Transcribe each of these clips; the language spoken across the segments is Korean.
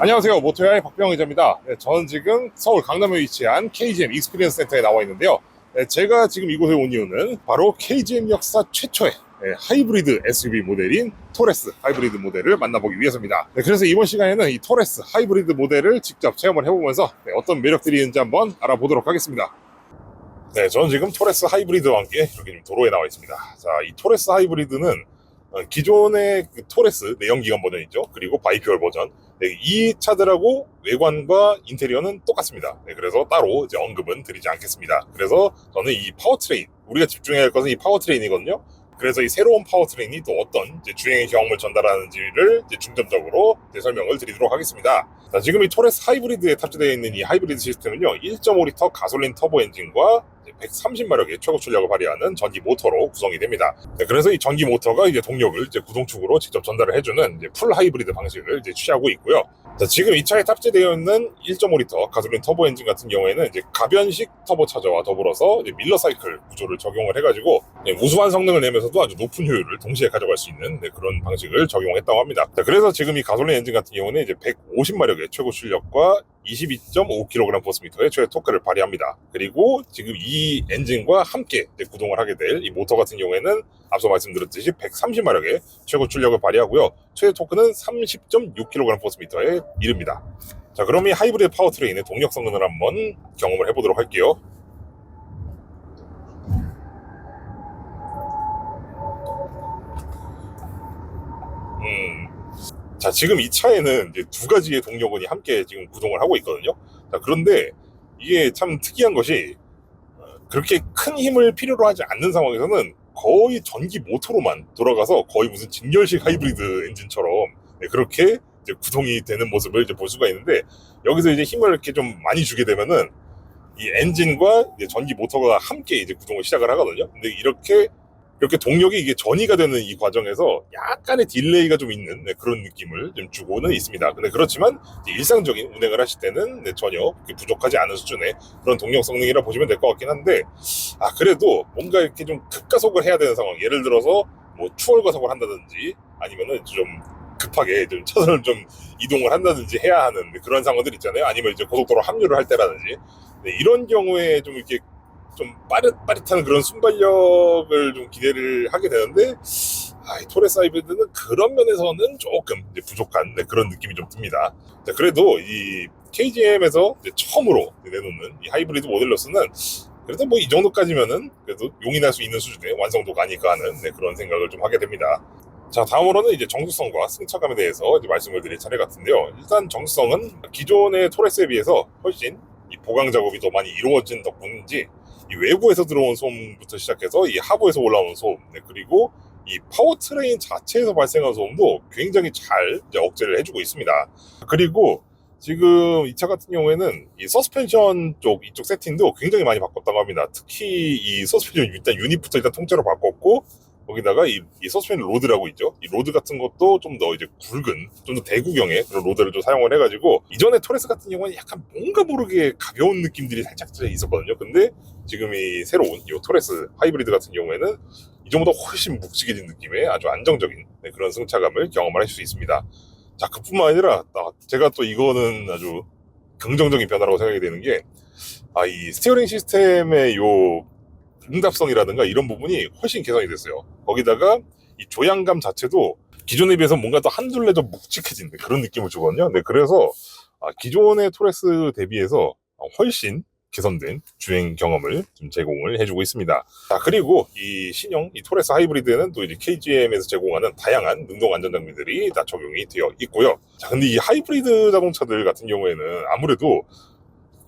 안녕하세요. 모토야의 박병 의자입니다. 네, 저는 지금 서울 강남에 위치한 KGM 익스피리언스 센터에 나와 있는데요. 네, 제가 지금 이곳에 온 이유는 바로 KGM 역사 최초의 네, 하이브리드 SUV 모델인 토레스 하이브리드 모델을 만나보기 위해서입니다. 네, 그래서 이번 시간에는 이 토레스 하이브리드 모델을 직접 체험을 해보면서 네, 어떤 매력들이 있는지 한번 알아보도록 하겠습니다. 네, 저는 지금 토레스 하이브리드와 함께 이렇게 도로에 나와 있습니다. 자, 이 토레스 하이브리드는 어, 기존의 그 토레스 내연기관 버전이죠. 그리고 바이퓨얼 버전. 네, 이 차들하고 외관과 인테리어는 똑같습니다. 네, 그래서 따로 이제 언급은 드리지 않겠습니다. 그래서 저는 이 파워트레인, 우리가 집중해야 할 것은 이 파워트레인이거든요. 그래서 이 새로운 파워트레인이 또 어떤 주행의 경험을 전달하는지를 중점적으로 설명을 드리도록 하겠습니다. 자, 지금 이 토레스 하이브리드에 탑재되어 있는 이 하이브리드 시스템은요, 1.5리터 가솔린 터보 엔진과 130마력의 최고 출력을 발휘하는 전기 모터로 구성이 됩니다. 네, 그래서 이 전기 모터가 이제 동력을 이제 구동축으로 직접 전달을 해주는 풀 하이브리드 방식을 이제 취하고 있고요. 자, 지금 이 차에 탑재되어 있는 1.5리터 가솔린 터보 엔진 같은 경우에는 이제 가변식 터보 차저와 더불어서 밀러 사이클 구조를 적용을 해가지고 네, 우수한 성능을 내면서도 아주 높은 효율을 동시에 가져갈 수 있는 네, 그런 방식을 적용했다고 합니다. 자, 그래서 지금 이 가솔린 엔진 같은 경우는 이제 150마력의 최고 출력과 22.5kg 포스미터의 최대 토크를 발휘합니다. 그리고 지금 이 엔진과 함께 구동을 하게 될 이 모터 같은 경우에는 앞서 말씀드렸듯이 130마력의 최고 출력을 발휘하고요. 최대 토크는 30.6kg 포스미터에 이릅니다. 자, 그럼 이 하이브리드 파워트레인의 동력 성능을 한번 경험을 해보도록 할게요. 음, 자, 지금 이 차에는 이제 두 가지의 동력원이 함께 지금 구동을 하고 있거든요. 자, 그런데 이게 참 특이한 것이 어, 그렇게 큰 힘을 필요로 하지 않는 상황에서는 거의 전기 모터로만 돌아가서 거의 무슨 직렬식 하이브리드 엔진처럼 네, 그렇게 이제 구동이 되는 모습을 이제 볼 수가 있는데 여기서 이제 힘을 이렇게 좀 많이 주게 되면은 이 엔진과 전기 모터가 함께 이제 구동을 시작을 하거든요. 근데 이렇게 이렇게 동력이 이게 전이가 되는 이 과정에서 약간의 딜레이가 좀 있는 네, 그런 느낌을 좀 주고는 있습니다. 근데 그렇지만 일상적인 운행을 하실 때는 네, 전혀 부족하지 않은 수준의 그런 동력 성능이라 보시면 될 것 같긴 한데 아 그래도 뭔가 이렇게 좀 급가속을 해야 되는 상황 예를 들어서 뭐 추월 가속을 한다든지 아니면은 좀 급하게 좀 차선을 좀 이동을 한다든지 해야 하는 네, 그런 상황들 있잖아요. 아니면 이제 고속도로 합류를 할 때라든지 네, 이런 경우에 좀 이렇게 좀 빠릿빠릿한 그런 순발력을 좀 기대를 하게 되는데 아, 이 토레스 하이브리드는 그런 면에서는 조금 부족한 네, 그런 느낌이 좀 듭니다. 자, 그래도 이 KGM에서 처음으로 내놓는 이 하이브리드 모델로서는 그래도 뭐 이 정도까지면은 그래도 용인할 수 있는 수준의 완성도가 아닐까 하는 네, 그런 생각을 좀 하게 됩니다. 자, 다음으로는 이제 정수성과 승차감에 대해서 이제 말씀을 드릴 차례 같은데요. 일단 정수성은 기존의 토레스에 비해서 훨씬 이 보강 작업이 더 많이 이루어진 덕분인지 이 외부에서 들어온 소음부터 시작해서 이 하부에서 올라오는 소음, 네, 그리고 이 파워트레인 자체에서 발생하는 소음도 굉장히 잘 억제를 해주고 있습니다. 그리고 지금 이 차 같은 경우에는 이 서스펜션 쪽 이쪽 세팅도 굉장히 많이 바꿨다고 합니다. 특히 이 서스펜션 일단 유닛부터 일단 통째로 바꿨고 거기다가 이, 이 서스펜 로드라고 있죠. 이 로드 같은 것도 좀 더 이제 굵은, 좀 더 대구경의 그런 로드를 좀 사용을 해가지고 이전에 토레스 같은 경우는 약간 뭔가 모르게 가벼운 느낌들이 살짝 있었거든요. 근데 지금 이 새로운 이 토레스 하이브리드 같은 경우에는 이전보다 훨씬 묵직해진 느낌의 아주 안정적인 네, 그런 승차감을 경험을 하실 수 있습니다. 자, 그뿐만 아니라 아, 제가 또 이거는 아주 긍정적인 변화라고 생각이 되는 게 아, 이 스티어링 시스템의 요 응답성이라든가 이런 부분이 훨씬 개선이 됐어요. 거기다가 이 조향감 자체도 기존에 비해서 뭔가 더 한둘레 좀 묵직해진 그런 느낌을 주거든요. 네, 그래서 아, 기존의 토레스 대비해서 훨씬 개선된 주행 경험을 좀 제공을 해주고 있습니다. 자, 그리고 이 신형 이 토레스 하이브리드에는 또 이제 KGM에서 제공하는 다양한 능동 안전 장비들이 다 적용이 되어 있고요. 자, 근데 이 하이브리드 자동차들 같은 경우에는 아무래도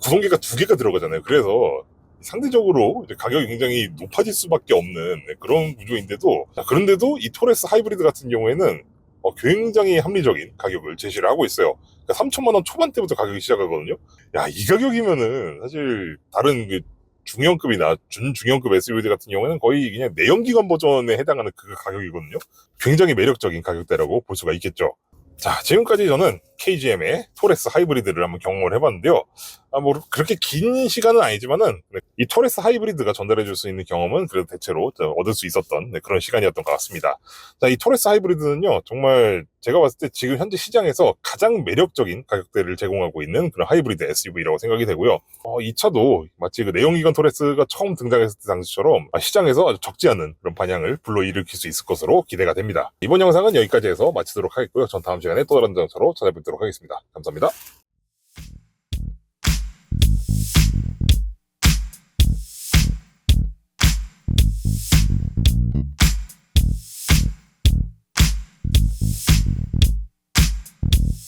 구동계가 두 개가 들어가잖아요. 그래서 상대적으로 가격이 굉장히 높아질 수밖에 없는 네, 그런 구조인데도 자, 그런데도 이 토레스 하이브리드 같은 경우에는 어, 굉장히 합리적인 가격을 제시를 하고 있어요. 그러니까 3천만 원 초반대부터 가격이 시작하거든요. 야, 이 가격이면은 사실 다른 그 중형급이나 준중형급 SUV 같은 경우에는 거의 그냥 내연기관 버전에 해당하는 그 가격이거든요. 굉장히 매력적인 가격대라고 볼 수가 있겠죠. 자, 지금까지 저는 KGM의 토레스 하이브리드를 한번 경험을 해봤는데요. 아, 뭐, 그렇게 긴 시간은 아니지만은, 네, 이 토레스 하이브리드가 전달해줄 수 있는 경험은 그래도 대체로 얻을 수 있었던 네, 그런 시간이었던 것 같습니다. 자, 이 토레스 하이브리드는요, 정말 제가 봤을 때 지금 현재 시장에서 가장 매력적인 가격대를 제공하고 있는 그런 하이브리드 SUV라고 생각이 되고요. 어, 이 차도 마치 그 내연기관 토레스가 처음 등장했을 때 당시처럼 아, 시장에서 아주 적지 않은 그런 반향을 불러일으킬 수 있을 것으로 기대가 됩니다. 이번 영상은 여기까지 해서 마치도록 하겠고요. 전 다음 시간에 또 다른 자동차로 찾아뵙도록 하겠습니다. 감사합니다.